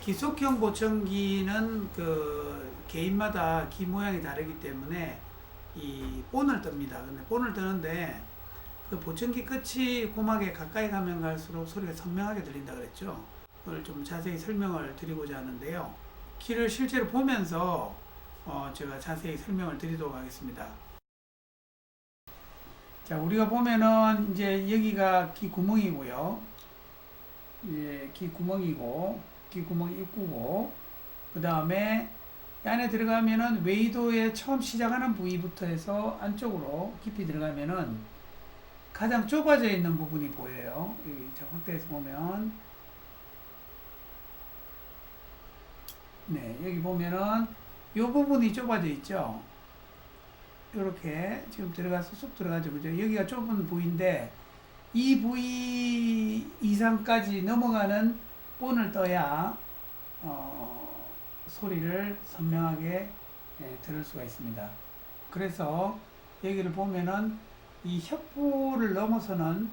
기속형 보청기는 그 개인마다 귀 모양이 다르기 때문에 이 본을 뜹니다. 근데 본을 뜨는데 그 보청기 끝이 고막에 가까이 가면 갈수록 소리가 선명하게 들린다 그랬죠. 그걸 좀 자세히 설명을 드리고자 하는데요. 귀를 실제로 보면서 어 제가 자세히 설명을 드리도록 하겠습니다. 자, 우리가 보면은 이제 여기가 귀 구멍이고요. 예, 귀 구멍이고 귀 구멍 입구고 그 다음에 이 안에 들어가면은 웨이도에 처음 시작하는 부위부터 해서 안쪽으로 깊이 들어가면은 가장 좁아져 있는 부분이 보여요. 여기 저 확대해서 보면 네 여기 보면은 이 부분이 좁아져 있죠. 이렇게 지금 들어가서 쑥 들어가죠, 그죠? 여기가 좁은 부위인데 이 부위 이상까지 넘어가는 본을 떠야 어, 소리를 선명하게 예, 들을 수가 있습니다. 그래서 여기를 보면은 이 협부를 넘어서는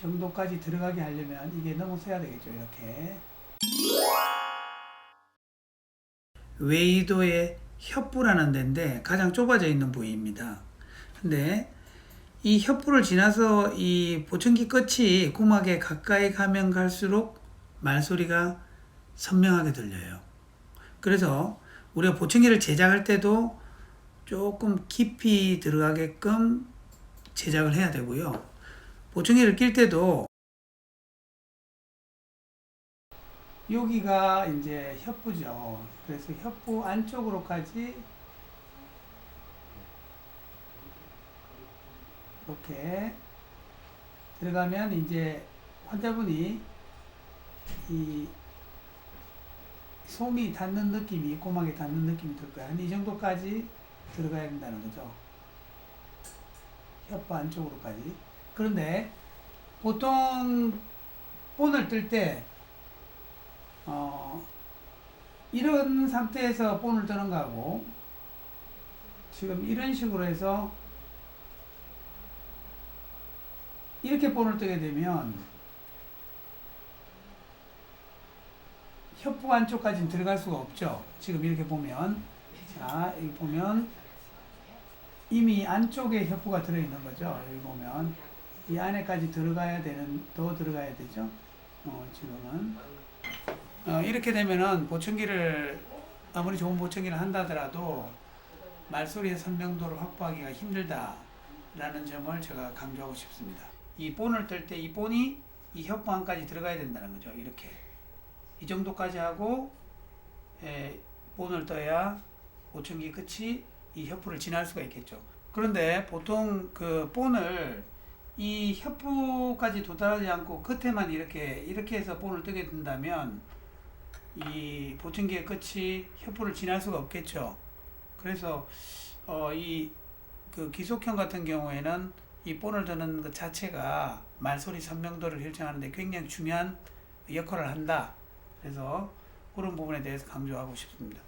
정도까지 들어가게 하려면 이게 넘어서야 되겠죠. 이렇게 웨이도의 협부라는 데인데 가장 좁아져 있는 부위입니다. 근데 이 협부를 지나서 이 보청기 끝이 고막에 가까이 가면 갈수록 말소리가 선명하게 들려요. 그래서 우리가 보청기를 제작할 때도 조금 깊이 들어가게끔 제작을 해야 되고요. 보청기를 낄 때도 여기가 이제 협부죠. 그래서 협부 안쪽으로까지 이렇게 들어가면 이제 환자분이 이 솜이 닿는 느낌이 고막에 닿는 느낌이 들 거야. 한 이 정도까지 들어가야 된다는 거죠. 혀부 안쪽으로까지. 그런데 보통 본을 뜰때 어, 이런 상태에서 본을 뜨는 거하고 지금 이런 식으로 해서 이렇게 본을 뜨게 되면 협부 안쪽까지는 들어갈 수가 없죠. 지금 이렇게 보면 자 여기 보면 이미 안쪽에 협부가 들어있는 거죠. 여기 보면 이 안에까지 들어가야 되는 더 들어가야 되죠. 어, 지금은 어, 이렇게 되면은 보청기를 아무리 좋은 보청기를 한다더라도 말소리의 선명도를 확보하기가 힘들다라는 점을 제가 강조하고 싶습니다. 이 본을 뜰 때 이 본이 이 협부 안까지 들어가야 된다는 거죠. 이렇게 이 정도까지 하고 에, 본을 떠야 보청기 끝이 이 협부를 지날 수가 있겠죠. 그런데 보통 그 본을 이 협부까지 도달하지 않고 끝에만 이렇게 이렇게 해서 본을 뜨게 된다면 이 보청기의 끝이 협부를 지날 수가 없겠죠. 그래서 어, 이그 기속형 같은 경우에는 이 본을 드는 것 자체가 말소리 선명도를 결정하는데 굉장히 중요한 역할을 한다. 그래서 그런 부분에 대해서 강조하고 싶습니다.